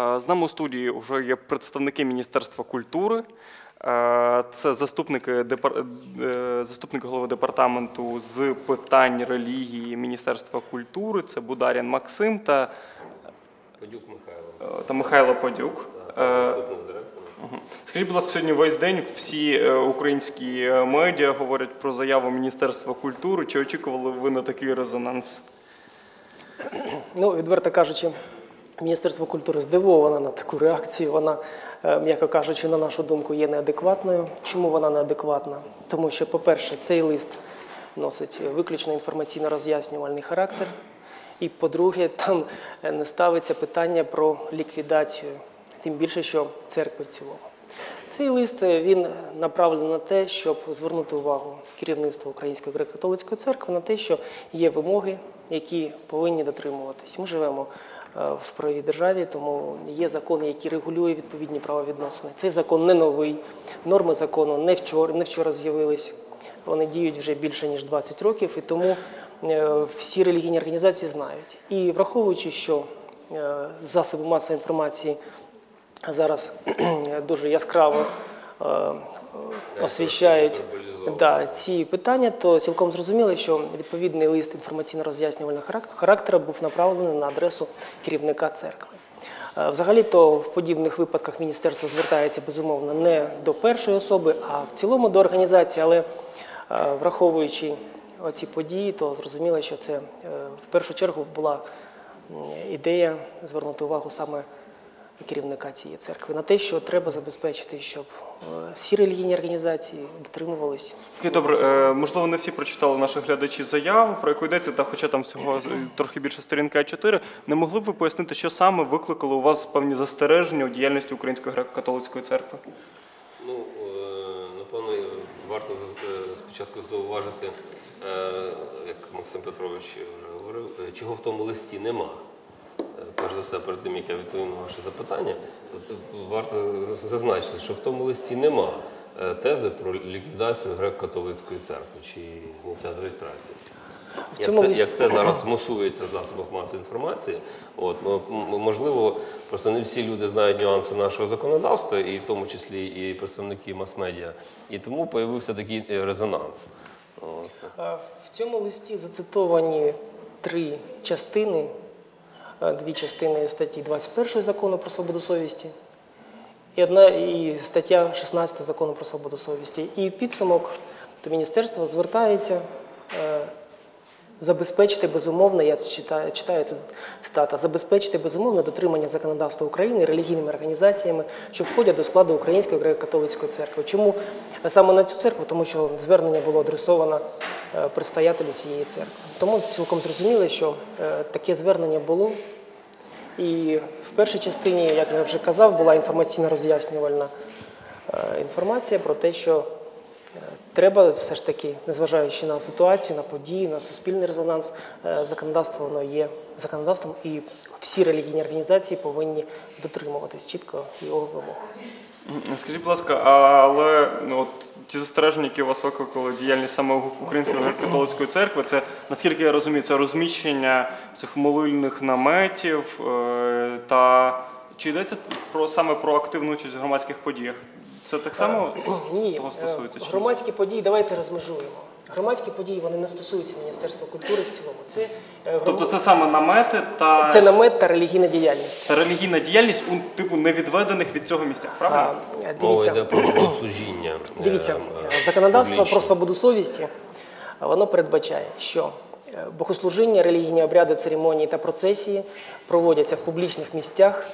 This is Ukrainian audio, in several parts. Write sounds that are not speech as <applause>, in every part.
Е, З нами у студії вже є представники Міністерства культури. Е, Це заступники, е, заступник голови департаменту з питань релігії Міністерства культури. Це Бударін Максим та, Подюк Михайло, та Михайло Подюк. Директора. Скажіть, будь ласка, сьогодні весь день всі українські медіа говорять про заяву Міністерства культури. Чи очікували ви на такий резонанс? Ну, відверто кажучи, Міністерство культури здивована на таку реакцію. Вона, е, м'яко кажучи, на нашу думку, є неадекватною. Чому вона неадекватна? Тому що, по-перше, цей лист носить виключно інформаційно-роз'яснювальний характер. І по-друге, там е, не ставиться питання про ліквідацію, тим більше, що церкви в цілому. Цей лист е, він направлений на те, щоб звернути увагу керівництва Української греко-католицької церкви на те, що є вимоги, які повинні дотримуватись. Ми живемо е, в правовій державі, тому є закон, який регулює відповідні правовідносини. Цей закон не новий, норми закону не вчора, не вчора з'явились. Вони діють вже більше ніж 20 років, і тому е, всі релігійні організації знають. І враховуючи, що е, засоби масової інформації зараз <clears throat> дуже яскраво е, освіщають да, ці питання, то цілком зрозуміло, що відповідний лист інформаційно-роз'яснювального харак- характеру був направлений на адресу керівника церкви. Е, Взагалі-то в подібних випадках міністерство звертається безумовно не до першої особи, а в цілому до організації. Але е, враховуючи оці події, то зрозуміло, що це в першу чергу була ідея звернути увагу саме керівника цієї церкви на те, що треба забезпечити, щоб е, всі релігійні організації дотримувались. Добре, е, можливо, не всі прочитали наші глядачі заяву, про яку йдеться, та хоча там всього е, трохи більше сторінка А4. Не могли б ви пояснити, що саме викликало у вас певні застереження у діяльності Української греко-католицької церкви? Ну, напевно, варто за- спочатку зауважити, як Максим Петрович вже говорив, чого в тому листі нема. Перш за все, перед тим, як я відповім на ваше запитання, то, е, варто зазначити, що в тому листі нема е, тези про ліквідацію греко-католицької церкви чи зняття з реєстрації. Як це, як це зараз мусується в засобах масової інформації, от, ну, можливо, просто не всі люди знають нюанси нашого законодавства, і в тому числі і представники мас-медіа, і тому появився такий е, резонанс. От. В цьому листі зацитовані три частини, дві частини статті 21 закону про свободу совісті і одна і стаття 16 закону про свободу совісті. І підсумок до міністерства звертається е, забезпечити безумовно, я читаю, читаю це цитата, забезпечити безумовне дотримання законодавства України релігійними організаціями, що входять до складу Української греко-католицької церкви. Чому саме на цю церкву? Тому що звернення було адресовано е, предстоятелю цієї церкви. Тому цілком зрозуміло, що е, таке звернення було. І в першій частині, як я вже казав, була інформаційно-роз'яснювальна е, інформація про те, що треба все ж таки, незважаючи на ситуацію, на події, на суспільний резонанс, е, законодавство воно є законодавством, і всі релігійні організації повинні дотримуватись чітко його вимог. Скажіть, будь ласка, але ну, от ті застереження, які у вас викликали діяльність саме Української греко-католицької церкви, це наскільки я розумію, це розміщення цих молильних наметів е, та чи йдеться про саме про активну участь в громадських подіях? Це так само Ні, того е, стосується? чи громадські події, давайте розмежуємо. Громадські події вони не стосуються Міністерства культури в цілому. Це, е, гром- Тобто це саме намети та, це намет та релігійна діяльність. та релігійна діяльність у типу невідведених від цього місця, А, правильно? е, Мова Дивіться, йде про служіння. е, Дивіться, е, законодавство про свободу совісті воно передбачає, що е, богослужіння, релігійні обряди, церемонії та процесії проводяться в публічних місцях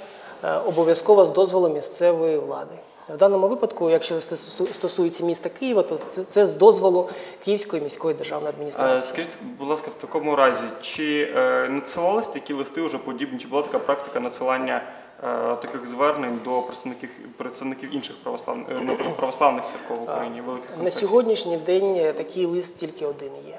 е, обов'язково з дозволу місцевої влади. В даному випадку, якщо стосу- стосується міста Києва, то це- з дозволу Київської міської державної Е, адміністрації. Скажіть, будь ласка, в такому разі, чи е, надсилались такі листи вже подібні, чи була така практика надсилання е, таких звернень до представників представників інших православних православних церков в Україні? Великих На сьогоднішній день е, такий лист тільки один є.